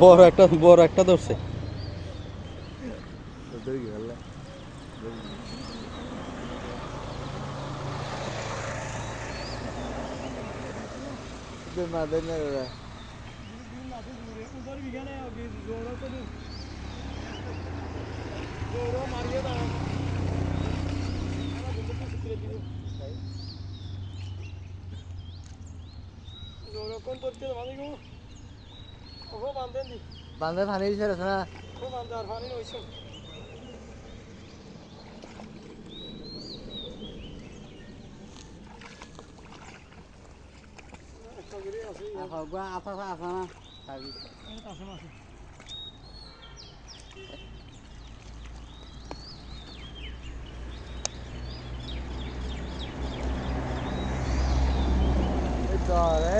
বড় একটা বড় একটা ধরছে। মাদের না ও বান্ধে পানি হইছে। আফা আফা আফা না সার্ভিস চলে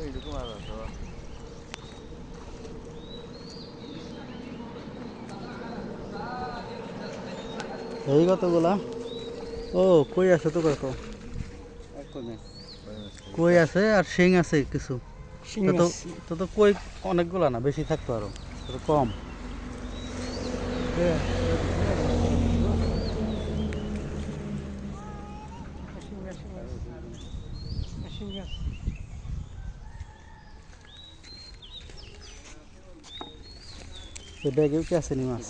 এইরকম মাছ আছে এই কতগুলা? ও কই আছে তো কত? কই আছে আর শিং আছে কিছু? তো তো কই অনেকগুলা না বেশি থাকতো আরও তো এই ব্যাগেও কি আছে নি মাছ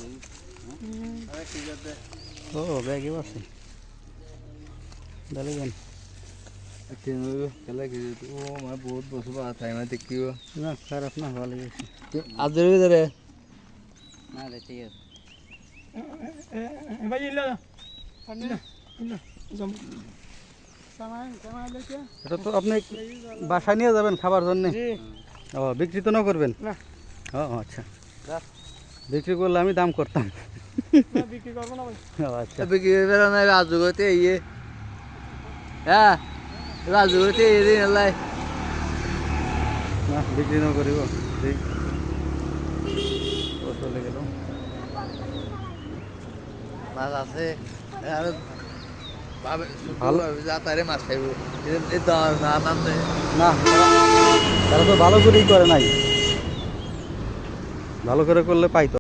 ও ব্যাগেও আছে। বহুত বছর মানে দেখিও না খারাপ ভালো গেছে. ভাই ইল্লা ইল্লা ইল্লা জম। এটা তো আপনি বাসায় নিয়ে যাবেন খাবার জন্য? জি। ও বিক্রি তো না করবেন? না। ও আচ্ছা। বিক্রি করলে আমি দাম করতাম না বিক্রি করব না আচ্ছা বিক্রি বেড়া নাই রাজু গতে ইয়ে হ্যাঁ রাজু গতে ইয়ে দিন আল্লাহ না বিক্রি না করিব ঠিক ও চলে গেল মাছ আছে আর ভালো। মাছ খাইব এই না না তারা- তারা তো ভালো করেই করে নাই ভালো করে করলে পাইতো